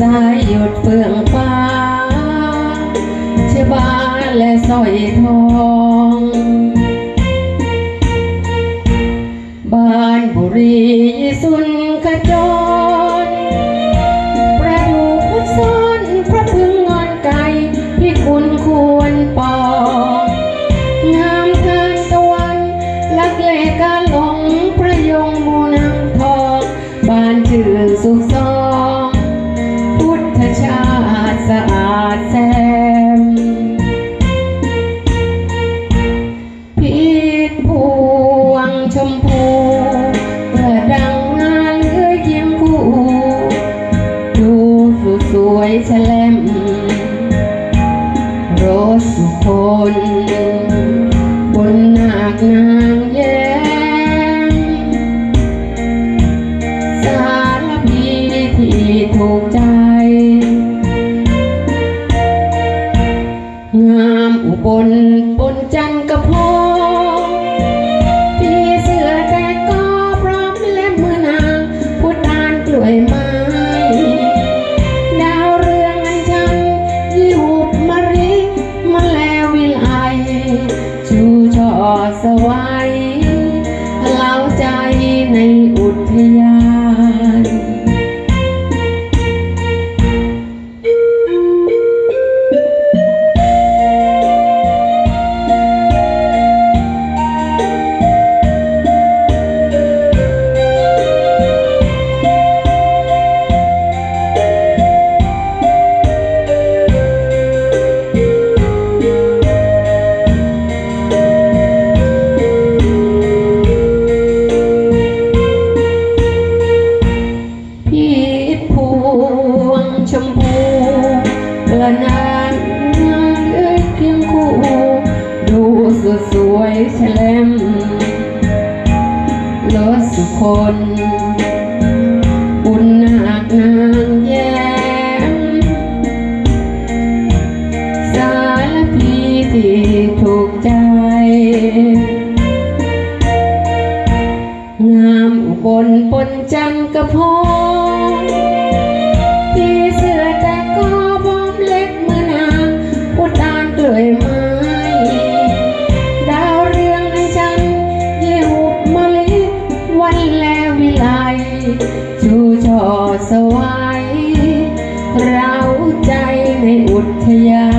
สายหยุดเฟื่องฟ้าเชบ้านและสอยทอง บ้านบุรีสุนขจรประดูพุทธซ้อนพระพึงงอนไก่พี่คุณควรปองงามทานตะวันลักเลกาหลงพระยงมูนังทอง บ้านเจือสุขซ้อน ดแซมพีดพวงชมพูเพื่อดังงานเลื้อยเคียงคู่ดูสุดสวยแฉลมรสสุคนบนหน้ากนา บนบนจันกระพงพี่เสือแต่ก็พร้อมและมือนางพุทธานกล้วยไม้ดาวเรืองอันชังยิวบมะริมาแลวิไลชูช่อสวาย สวยแฉลมรสสุคนบุญนาคนางแย้มสารพีที่ถูกใจ งามอุบลปนจันทร์กระพง ช่อสวายเราใจในอุทยาน